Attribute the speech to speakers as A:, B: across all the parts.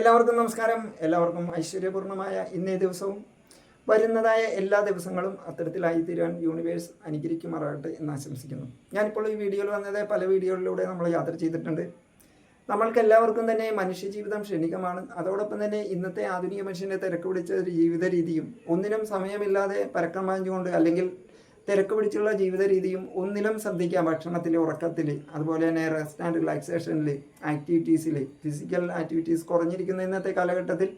A: എല്ലാവർക്കും നമസ്കാരം. എല്ലാവർക്കും ഐശ്വര്യപൂർണമായ ഇന്നേ ദിവസവും വരുന്നതായ എല്ലാ ദിവസങ്ങളും അത്തരത്തിലായി തീരാൻ യൂണിവേഴ്സ് അനുഗ്രഹിക്കുമാറാകട്ടെ എന്ന് ആശംസിക്കുന്നു. ഞാനിപ്പോൾ ഈ വീഡിയോയിൽ വന്നത് പല വീഡിയോകളിലൂടെ നമ്മൾ യാത്ര ചെയ്തിട്ടുണ്ട്. നമ്മൾക്ക് എല്ലാവർക്കും തന്നെ മനുഷ്യജീവിതം ക്ഷണികമാണ്. അതോടൊപ്പം തന്നെ ഇന്നത്തെ ആധുനിക മനുഷ്യന്റെ തിരക്ക് പിടിച്ച ഒരു ജീവിത രീതിയും ഒന്നിനും സമയമില്ലാതെ പരക്കം വാങ്ങിച്ചുകൊണ്ട് അല്ലെങ്കിൽ തിരക്ക് പിടിച്ചുള്ള ജീവിത രീതിയും ഒന്നിലും ശ്രദ്ധിക്കാം. ഭക്ഷണത്തിൽ ഉറക്കത്തിൽ അതുപോലെ തന്നെ റെസ്റ്റ് ആൻഡ് റിലാക്സേഷനിൽ ആക്ടിവിറ്റീസിൽ ഫിസിക്കൽ ആക്ടിവിറ്റീസ് കുറഞ്ഞിരിക്കുന്ന ഇന്നത്തെ കാലഘട്ടത്തിൽ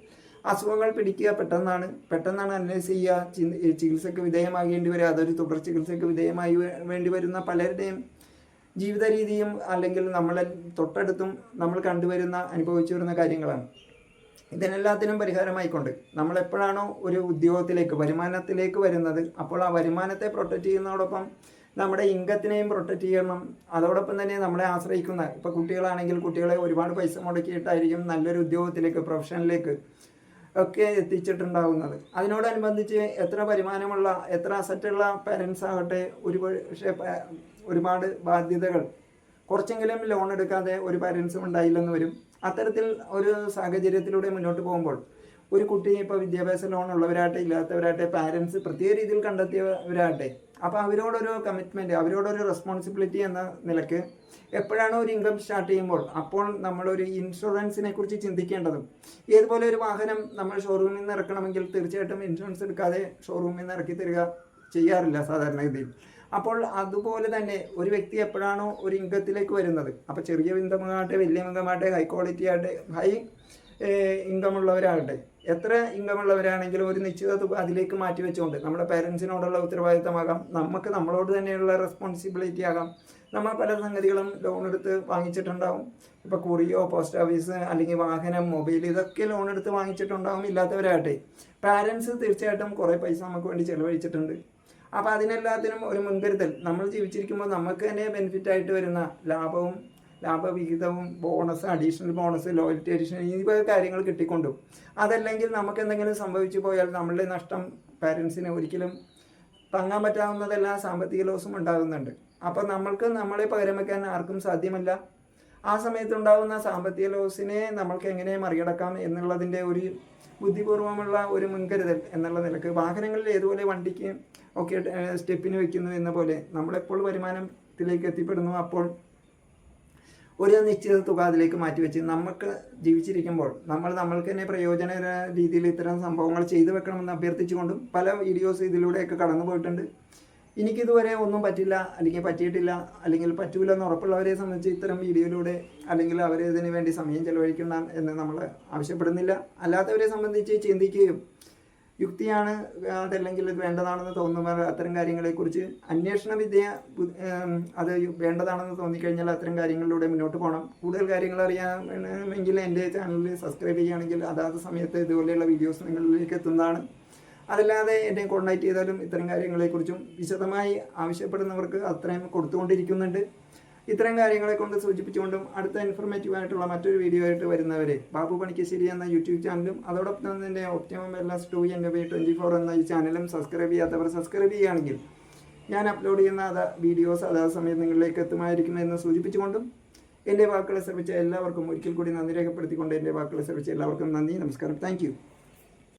A: അസുഖങ്ങൾ പിടിക്കുക പെട്ടെന്നാണ്. പെട്ടെന്നാണ് അനലൈസ് ചെയ്യുക. ചികിത്സയ്ക്ക് വിധേയമാകേണ്ടി വരിക. അതൊരു തുടർ ചികിത്സയ്ക്ക് വിധേയമായി വേണ്ടി വരുന്ന പലരുടെയും ജീവിത രീതിയും അല്ലെങ്കിൽ നമ്മളെ തൊട്ടടുത്തും നമ്മൾ കണ്ടുവരുന്ന അനുഭവിച്ചു വരുന്ന കാര്യങ്ങളാണ്. ഇതിനെല്ലാത്തിനും പരിഹാരമായിക്കൊണ്ട് നമ്മൾ എപ്പോഴാണോ ഒരു ഉദ്യോഗത്തിലേക്ക് വരുമാനത്തിലേക്ക് വരുന്നത് അപ്പോൾ ആ വരുമാനത്തെ പ്രൊട്ടക്റ്റ് ചെയ്യുന്നതോടൊപ്പം നമ്മുടെ ഇൻകത്തിനെയും പ്രൊട്ടക്റ്റ് ചെയ്യണം. അതോടൊപ്പം തന്നെ നമ്മളെ ആശ്രയിക്കുന്ന ഇപ്പോൾ കുട്ടികളാണെങ്കിൽ കുട്ടികളെ ഒരുപാട് പൈസ മുടക്കിയിട്ടായിരിക്കും നല്ലൊരു ഉദ്യോഗത്തിലേക്ക് പ്രൊഫഷനിലേക്ക് ഒക്കെ എത്തിച്ചിട്ടുണ്ടാവുന്നത്. അതിനോടനുബന്ധിച്ച് എത്ര വരുമാനമുള്ള എത്ര അസറ്റുള്ള പാരൻസ് ആകട്ടെ ഒരു പക്ഷേ ഒരുപാട് ബാധ്യതകൾ. കുറച്ചെങ്കിലും ലോൺ എടുക്കാതെ ഒരു പാരൻസും ഉണ്ടായില്ലെന്ന് വരും. അത്തരത്തിൽ ഒരു സാഹചര്യത്തിലൂടെ മുന്നോട്ട് പോകുമ്പോൾ ഒരു കുട്ടി ഇപ്പോൾ വിദ്യാഭ്യാസ ലോൺ ഉള്ളവരാട്ടെ ഇല്ലാത്തവരാട്ടെ പാരൻസ് പ്രത്യേക രീതിയിൽ കണ്ടെത്തിയവരാട്ടെ അപ്പോൾ അവരോടൊരു കമ്മിറ്റ്മെന്റ് അവരോടൊരു റെസ്പോൺസിബിലിറ്റി എന്ന നിലയ്ക്ക് എപ്പോഴാണോ ഒരു ഇൻകം സ്റ്റാർട്ട് ചെയ്യുമ്പോൾ അപ്പോൾ നമ്മളൊരു ഇൻഷുറൻസിനെ കുറിച്ച് ചിന്തിക്കേണ്ടതും ഏതുപോലെ ഒരു വാഹനം നമ്മൾ ഷോറൂമിൽ നിന്ന് ഇറക്കണമെങ്കിൽ തീർച്ചയായിട്ടും ഇൻഷുറൻസ് എടുക്കാതെ ഷോറൂമിൽ നിന്ന് ഇറക്കി തരിക ചെയ്യാറില്ല സാധാരണഗതിയിൽ. അപ്പോൾ അതുപോലെ തന്നെ ഒരു വ്യക്തി എപ്പോഴാണോ ഒരു ഇൻകത്തിലേക്ക് വരുന്നത് അപ്പോൾ ചെറിയ ഇൻകമാകട്ടെ വലിയ ഇൻകമാകട്ടെ ഹൈ ക്വാളിറ്റി ആകട്ടെ ഹൈ ഇൻകമുള്ളവരാകട്ടെ എത്ര ഇൻകമുള്ളവരാണെങ്കിലും ഒരു നിശ്ചിത തുക അതിലേക്ക് മാറ്റി വെച്ചുകൊണ്ട് നമ്മുടെ പേരൻസിനോടുള്ള ഉത്തരവാദിത്തമാകാം നമുക്ക് നമ്മളോട് തന്നെയുള്ള റെസ്പോൺസിബിലിറ്റി ആകാം. നമ്മൾ പല സംഗതികളും ലോൺ എടുത്ത് വാങ്ങിച്ചിട്ടുണ്ടാവും. ഇപ്പോൾ കുറിയോ പോസ്റ്റ് ഓഫീസ് അല്ലെങ്കിൽ വാഹനം മൊബൈൽ ഇതൊക്കെ ലോൺ എടുത്ത് വാങ്ങിച്ചിട്ടുണ്ടാവും ഇല്ലാത്തവരാകട്ടെ. പാരൻസ് തീർച്ചയായിട്ടും കുറേ പൈസ നമുക്ക് വേണ്ടി ചിലവഴിച്ചിട്ടുണ്ട്. അപ്പോൾ അതിനെല്ലാത്തിനും ഒരു മുൻകരുതൽ. നമ്മൾ ജീവിച്ചിരിക്കുമ്പോൾ നമുക്ക് തന്നെ ബെനിഫിറ്റ് ആയിട്ട് വരുന്ന ലാഭവും ലാഭവിഹിതവും bonus additional bonus loyalty additional ഈ വക കാര്യങ്ങൾ കിട്ടിക്കൊണ്ടും. അതല്ലെങ്കിൽ നമുക്ക് എന്തെങ്കിലും സംഭവിച്ചു പോയാൽ നമ്മളുടെ നഷ്ടം പാരൻസിന് ഒരിക്കലും താങ്ങാൻ പറ്റാവുന്നതെല്ലാം സാമ്പത്തിക ലോസും ഉണ്ടാകുന്നുണ്ട്. അപ്പോൾ നമ്മൾക്ക് നമ്മളെ പകരം വെക്കാൻ ആർക്കും സാധ്യമല്ല. ആ സമയത്തുണ്ടാകുന്ന സാമ്പത്തിക ലോസിനെ നമ്മൾക്ക് എങ്ങനെ മറികടക്കാം എന്നുള്ളതിന്റെ ഒരു ബുദ്ധിപൂർവമുള്ള ഒരു മുൻകരുതൽ എന്നുള്ള നിലയ്ക്ക് വാഹനങ്ങളിൽ ഏതുപോലെ വണ്ടിക്ക് ഒക്കെ സ്റ്റെപ്പിന് വെക്കുന്നു എന്ന പോലെ നമ്മളെപ്പോൾ വരുമാനത്തിലേക്ക് എത്തിപ്പെടുന്നു അപ്പോൾ ഒരു നിശ്ചിത തുക അതിലേക്ക് മാറ്റിവെച്ച് നമുക്ക് ജീവിച്ചിരിക്കുമ്പോൾ നമ്മൾ നമ്മൾക്ക് തന്നെ പ്രയോജന രീതിയിൽ ഇത്തരം സംഭവങ്ങൾ ചെയ്തു വെക്കണമെന്ന് അഭ്യർത്ഥിച്ചുകൊണ്ടും പല വീഡിയോസ് ഇതിലൂടെയൊക്കെ കടന്നു പോയിട്ടുണ്ട് എനിക്കിതുവരെ ഒന്നും പറ്റില്ല അല്ലെങ്കിൽ പറ്റിയിട്ടില്ല അല്ലെങ്കിൽ പറ്റൂല എന്ന് ഉറപ്പുള്ളവരെ സംബന്ധിച്ച് ഇത്തരം വീഡിയോയിലൂടെ അല്ലെങ്കിൽ അവർ ഇതിനു വേണ്ടി സമയം ചെലവഴിക്കണം എന്ന് നമ്മൾ ആവശ്യപ്പെടുന്നില്ല. അല്ലാത്തവരെ സംബന്ധിച്ച് ചിന്തിക്കുകയും യുക്തിയാണ് അതല്ലെങ്കിൽ ഇത് വേണ്ടതാണെന്ന് തോന്നുന്നവർ അത്തരം കാര്യങ്ങളെക്കുറിച്ച് അന്വേഷണ വിദ്യ അത് വേണ്ടതാണെന്ന് തോന്നിക്കഴിഞ്ഞാൽ അത്തരം കാര്യങ്ങളിലൂടെ മുന്നോട്ട് പോകണം. കൂടുതൽ കാര്യങ്ങൾ അറിയാമെങ്കിൽ എന്റെ ചാനൽ സബ്സ്ക്രൈബ് ചെയ്യുകയാണെങ്കിൽ അതാത് സമയത്ത് ഇതുപോലെയുള്ള വീഡിയോസ് നിങ്ങളിലേക്ക് എത്തുന്നതാണ്. അതല്ലാതെ എന്നെ കോൺടാക്ട് ചെയ്താലും ഇത്തരം കാര്യങ്ങളെക്കുറിച്ചും വിശദമായി ആവശ്യപ്പെടുന്നവർക്ക് അത്രയും കൊടുത്തുകൊണ്ടിരിക്കുന്നുണ്ട്. ഇത്തരം കാര്യങ്ങളെ കൊണ്ട് സൂചിപ്പിച്ചുകൊണ്ടും അടുത്ത ഇൻഫർമേറ്റീവ് ആയിട്ടുള്ള മറ്റൊരു വീഡിയോ ആയിട്ട് വരുന്നവരെ ബാബു പണിക്കശ്ശേരി എന്ന യൂട്യൂബ് ചാനലും അതോടൊപ്പം തന്നെ ഒപ്റ്റിമം എസ് ടു എന്റെ ബി ട്വന്റി ഫോർ എന്ന ഈ ചാനലും സബ്സ്ക്രൈബ് ചെയ്യാത്തവർ സബ്സ്ക്രൈബ് ചെയ്യുകയാണെങ്കിൽ ഞാൻ അപ്ലോഡ് ചെയ്യുന്ന അതാ വീഡിയോസ് അതാ സമയം നിങ്ങളിലേക്ക് എത്തുമായിരിക്കുമെന്ന് സൂചിപ്പിച്ചുകൊണ്ടും എന്റെ വാക്കുകളെ ശ്രമിച്ച എല്ലാവർക്കും ഒരിക്കൽ കൂടി നന്ദി രേഖപ്പെടുത്തിക്കൊണ്ട് എന്റെ വാക്കുകളെ ശ്രമിച്ച എല്ലാവർക്കും നന്ദി നമസ്കാരം. താങ്ക്